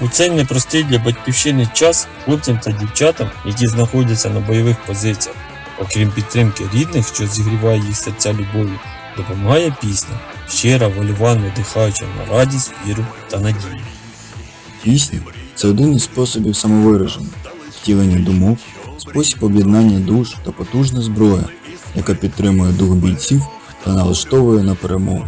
У цей непростий для батьківщини час хлопцям та дівчатам, які знаходяться на бойових позиціях, окрім підтримки рідних, що зігріває їх серця любов'ю, допомагає пісня, щира, вольова, надихаюча на радість, віру та надію. Пісня це один із способів самовираження, втілення думок, спосіб об'єднання душ та потужна зброя, яка підтримує дух бійців та налаштовує на перемогу.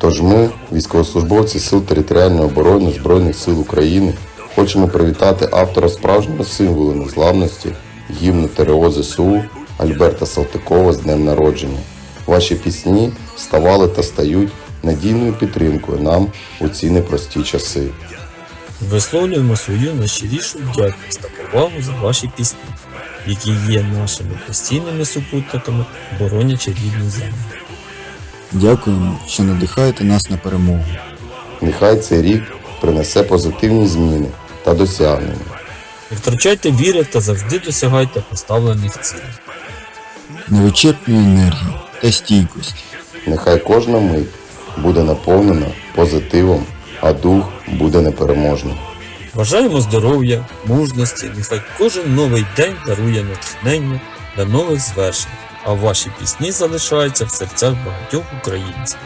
Тож ми, військовослужбовці Сил територіальної оборони Збройних сил України, хочемо привітати автора справжнього символу незламності, гімну ТРО ЗСУ Альберта Салтикова з днем народження. Ваші пісні ставали та стають надійною підтримкою нам у ці непрості часи. Висловлюємо свою найщирішу вдячність та повагу за ваші пісні, які є нашими постійними супутниками, боронячи рідну землю. Дякуємо, що надихаєте нас на перемогу. Нехай цей рік принесе позитивні зміни та досягнення. Не втрачайте віри та завжди досягайте поставлених цілей. невичерпної енергії та стійкості. Нехай кожна мить буде наповнена позитивом, а дух буде непереможним. Бажаємо здоров'я, мужності, нехай кожен новий день дарує натхнення для нових звершень, а ваші пісні залишаються в серцях багатьох українців.